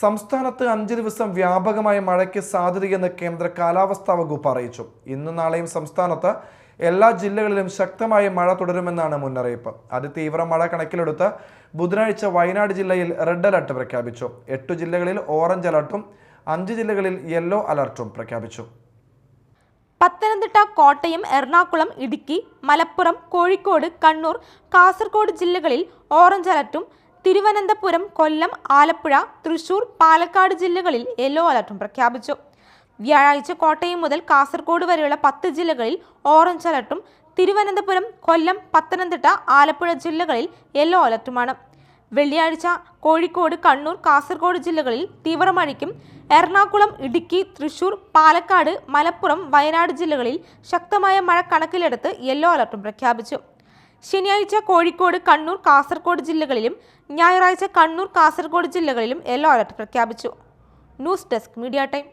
സംസ്ഥാനത്ത് അഞ്ച് ദിവസം വ്യാപകമായ മഴയ്ക്ക് സാധ്യതയെന്ന് കേന്ദ്ര കാലാവസ്ഥാ വകുപ്പ് അറിയിച്ചു. ഇന്നും നാളെയും സംസ്ഥാനത്ത് എല്ലാ ജില്ലകളിലും ശക്തമായ മഴ തുടരുമെന്നാണ് മുന്നറിയിപ്പ്. അതിതീവ്ര മഴ കണക്കിലെടുത്ത് ബുധനാഴ്ച വയനാട് ജില്ലയിൽ റെഡ് അലർട്ട് പ്രഖ്യാപിച്ചു. എട്ടു ജില്ലകളിൽ ഓറഞ്ച് അലർട്ടും അഞ്ച് ജില്ലകളിൽ യെല്ലോ അലർട്ടും പ്രഖ്യാപിച്ചു. പത്തനംതിട്ട കോട്ടയം എറണാകുളം ഇടുക്കി മലപ്പുറം കോഴിക്കോട് കണ്ണൂർ കാസർഗോഡ് ജില്ലകളിൽ ഓറഞ്ച് അലർട്ടും തിരുവനന്തപുരം കൊല്ലം ആലപ്പുഴ തൃശൂർ പാലക്കാട് ജില്ലകളിൽ യെല്ലോ അലർട്ടും പ്രഖ്യാപിച്ചു. വ്യാഴാഴ്ച കോട്ടയം മുതൽ കാസർഗോഡ് വരെയുള്ള പത്ത് ജില്ലകളിൽ ഓറഞ്ച് അലർട്ടും തിരുവനന്തപുരം കൊല്ലം പത്തനംതിട്ട ആലപ്പുഴ ജില്ലകളിൽ യെല്ലോ അലർട്ടുമാണ്. വെള്ളിയാഴ്ച കോഴിക്കോട് കണ്ണൂർ കാസർഗോഡ് ജില്ലകളിൽ തീവ്രമഴയ്ക്കും എറണാകുളം ഇടുക്കി തൃശൂർ പാലക്കാട് മലപ്പുറം വയനാട് ജില്ലകളിൽ ശക്തമായ മഴ കണക്കിലെടുത്ത് യെല്ലോ അലർട്ടും പ്രഖ്യാപിച്ചു. ശനിയാഴ്ച കോഴിക്കോട് കണ്ണൂർ കാസർഗോഡ് ജില്ലകളിലും ഞായറാഴ്ച കണ്ണൂർ കാസർഗോഡ് ജില്ലകളിലും യെല്ലോ അലർട്ട് പ്രഖ്യാപിച്ചു. News desk media time.